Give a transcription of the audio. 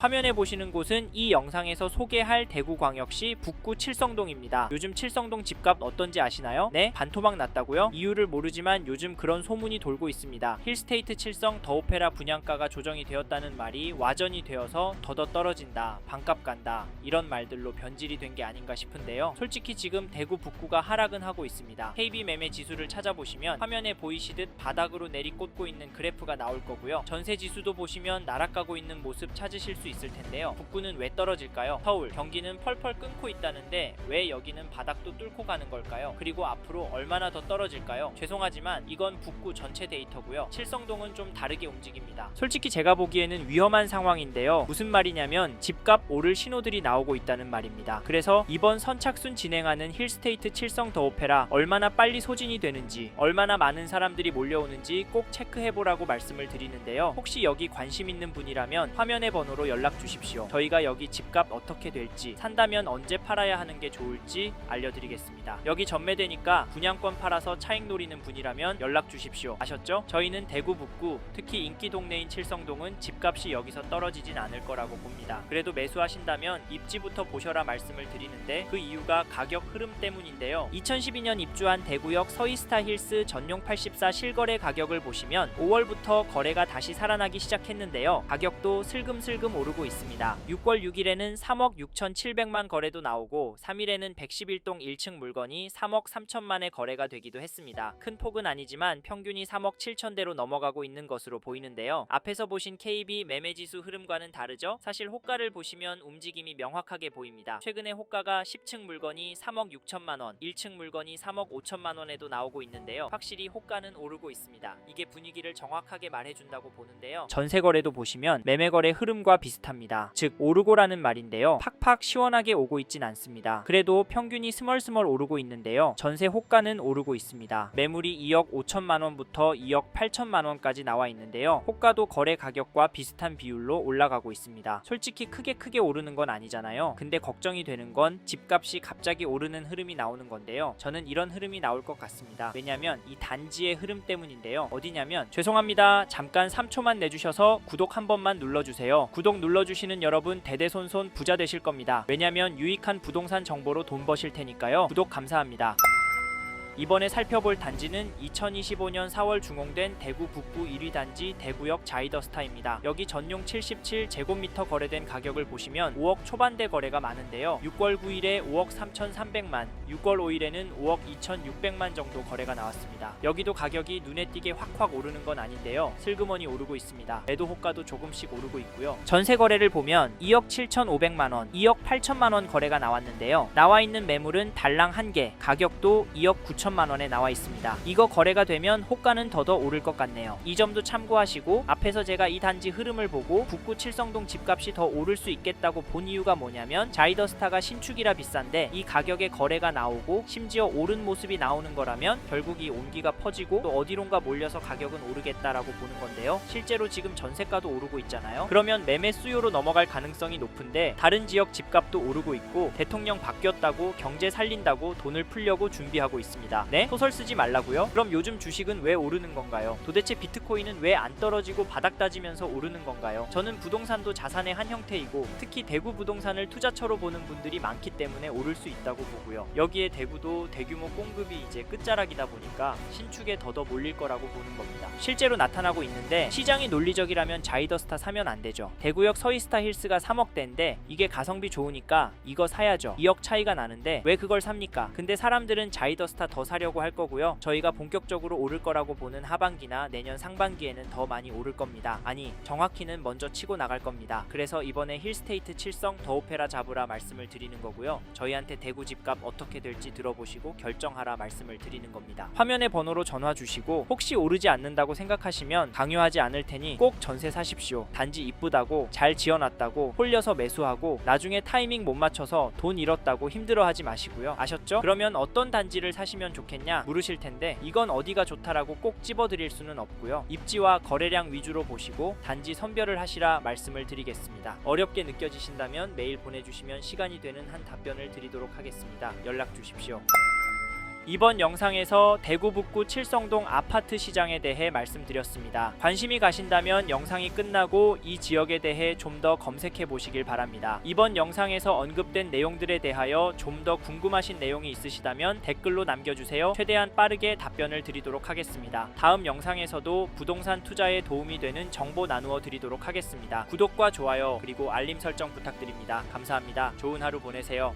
화면에 보시는 곳은 이 영상에서 소개할 대구광역시 북구 칠성동입니다. 요즘 칠성동 집값 어떤지 아시나요? 네? 반토막 났다고요? 이유를 모르지만 요즘 그런 소문이 돌고 있습니다. 힐스테이트 칠성 더오페라 분양가가 조정이 되었다는 말이 와전이 되어서 더더 떨어진다, 반값 간다 이런 말들로 변질이 된 게 아닌가 싶은데요. 솔직히 지금 대구 북구가 하락은 하고 있습니다. KB 매매 지수를 찾아보시면 화면에 보이시듯 바닥으로 내리꽂고 있는 그래프가 나올 거고요. 전세 지수도 보시면 나락가고 있는 모습 찾으실 수 있을 텐데요. 북구는 왜 떨어질까요? 서울, 경기는 펄펄 끊고 있다는데 왜 여기는 바닥도 뚫고 가는 걸까요? 그리고 앞으로 얼마나 더 떨어질까요? 죄송하지만 이건 북구 전체 데이터고요. 칠성동은 좀 다르게 움직입니다. 솔직히 제가 보기에는 위험한 상황인데요. 무슨 말이냐면 집값 오를 신호들이 나오고 있다는 말입니다. 그래서 이번 선착순 진행하는 힐스테이트 칠성 더 오페라 얼마나 빨리 소진이 되는지 얼마나 많은 사람들이 몰려오는지 꼭 체크해보라고 말씀을 드리는데요. 혹시 여기 관심 있는 분이라면 화면의 번호로 연락 주십시오. 저희가 여기 집값 어떻게 될지 산다면 언제 팔아야 하는 게 좋을지 알려드리겠습니다. 여기 전매되니까 분양권 팔아서 차익 노리는 분이라면 연락 주십시오. 아셨죠? 저희는 대구 북구 특히 인기 동네인 칠성동은 집값이 여기서 떨어지진 않을 거라고 봅니다. 그래도 매수하신다면 입지부터 보셔라 말씀을 드리는데 그 이유가 가격 흐름 때문인데요. 2012년 입주한 대구역 서이스타 힐스 전용 84 실거래 가격을 보시면 5월부터 거래가 다시 살아나기 시작했는데요. 가격도 슬금슬금 오르 고 있습니다. 6월 6일에는 3억 6,700만 거래도 나오고 3일에는 111동 1층 물건이 3억 3천만의 거래가 되기도 했습니다. 큰 폭은 아니지만 평균이 3억 7천대로 넘어가고 있는 것으로 보이는데요. 앞에서 보신 KB 매매지수 흐름과는 다르죠? 사실 호가를 보시면 움직임이 명확하게 보입니다. 최근에 호가가 10층 물건이 3억 6천만 원, 1층 물건이 3억 5천만 원에도 나오고 있는데요. 확실히 호가는 오르고 있습니다. 이게 분위기를 정확하게 말해준다고 보는데요. 전세 거래도 보시면 매매 거래 흐름과 비슷 합니다. 즉 오르고라는 말인데요. 팍팍 시원하게 오고 있진 않습니다. 그래도 평균이 스멀스멀 오르고 있는데요. 전세 호가는 오르고 있습니다. 매물이 2억 5천만 원부터 2억 8천만 원까지 나와 있는데요. 호가도 거래 가격과 비슷한 비율로 올라가고 있습니다. 솔직히 크게 크게 오르는 건 아니잖아요. 근데 걱정이 되는 건 집값이 갑자기 오르는 흐름이 나오는 건데요. 저는 이런 흐름이 나올 것 같습니다. 왜냐면 이 단지의 흐름 때문인데요. 어디냐면 죄송합니다. 잠깐 3초만 내주셔서 구독 한 번만 눌러주세요. 구독 눌 러주시는 여러분 대대손손 부자 되실 겁니다. 왜냐면 유익한 부동산 정보로 돈 버실 테니까요. 구독 감사합니다. 이번에 살펴볼 단지는 2025년 4월 중공된 대구 북부 1위 단지 대구역 자이더스타입니다. 여기 전용 77제곱미터 거래된 가격을 보시면 5억 초반대 거래가 많은데요. 6월 9일에 5억 3,300만, 6월 5일에는 5억 2,600만 정도 거래가 나왔습니다. 여기도 가격이 눈에 띄게 확확 오르는 건 아닌데요. 슬그머니 오르고 있습니다. 매도 호가도 조금씩 오르고 있고요. 전세 거래를 보면 2억 7,500만 원, 2억 8천만 원 거래가 나왔는데요. 나와 있는 매물은 달랑 한 개, 가격도 2억 9천 만 원에 나와 있습니다. 이거 거래가 되면 호가는 더더 오를 것 같네요. 이 점도 참고하시고 앞에서 제가 이 단지 흐름을 보고 북구 칠성동 집값이 더 오를 수 있겠다고 본 이유가 뭐냐면 자이더스타가 신축이라 비싼데 이 가격에 거래가 나오고 심지어 오른 모습이 나오는 거라면 결국 이 온기가 퍼지고 또 어디론가 몰려서 가격은 오르겠다라고 보는 건데요. 실제로 지금 전세가도 오르고 있잖아요. 그러면 매매 수요로 넘어갈 가능성이 높은데 다른 지역 집값도 오르고 있고 대통령 바뀌었다고 경제 살린다고 돈을 풀려고 준비하고 있습니다. 네? 소설 쓰지 말라고요? 그럼 요즘 주식은 왜 오르는 건가요? 도대체 비트코인은 왜 안 떨어지고 바닥 따지면서 오르는 건가요? 저는 부동산도 자산의 한 형태이고 특히 대구 부동산을 투자처로 보는 분들이 많기 때문에 오를 수 있다고 보고요. 여기에 대구도 대규모 공급이 이제 끝자락이다 보니까 신축에 더더 몰릴 거라고 보는 겁니다. 실제로 나타나고 있는데 시장이 논리적이라면 자이더스타 사면 안 되죠. 대구역 서이스타 힐스가 3억대인데 이게 가성비 좋으니까 이거 사야죠. 2억 차이가 나는데 왜 그걸 삽니까? 근데 사람들은 자이더스타 더 사려고 할 거고요. 저희가 본격적으로 오를 거라고 보는 하반기나 내년 상반기에는 더 많이 오를 겁니다. 아니 정확히는 먼저 치고 나갈 겁니다. 그래서 이번에 힐스테이트 칠성 더오페라 잡으라 말씀을 드리는 거고요. 저희한테 대구 집값 어떻게 될지 들어보시고 결정하라 말씀을 드리는 겁니다. 화면의 번호로 전화 주시고 혹시 오르지 않는다고 생각하시면 강요하지 않을 테니 꼭 전세 사십시오. 단지 이쁘다고 잘 지어놨다고 홀려서 매수하고 나중에 타이밍 못 맞춰서 돈 잃었다고 힘들어하지 마시고요. 아셨죠? 그러면 어떤 단지를 사시 면 좋겠냐 물으실 텐데 이건 어디가 좋다라고 꼭 집어드릴 수는 없고요. 입지와 거래량 위주로 보시고 단지 선별을 하시라 말씀을 드리겠습니다. 어렵게 느껴지신다면 메일 보내주시면 시간이 되는 한 답변을 드리도록 하겠습니다. 연락 주십시오. 이번 영상에서 대구 북구 칠성동 아파트 시장에 대해 말씀드렸습니다. 관심이 가신다면 영상이 끝나고 이 지역에 대해 좀 더 검색해 보시길 바랍니다. 이번 영상에서 언급된 내용들에 대하여 좀 더 궁금하신 내용이 있으시다면 댓글로 남겨주세요. 최대한 빠르게 답변을 드리도록 하겠습니다. 다음 영상에서도 부동산 투자에 도움이 되는 정보 나누어 드리도록 하겠습니다. 구독과 좋아요 그리고 알림 설정 부탁드립니다. 감사합니다. 좋은 하루 보내세요.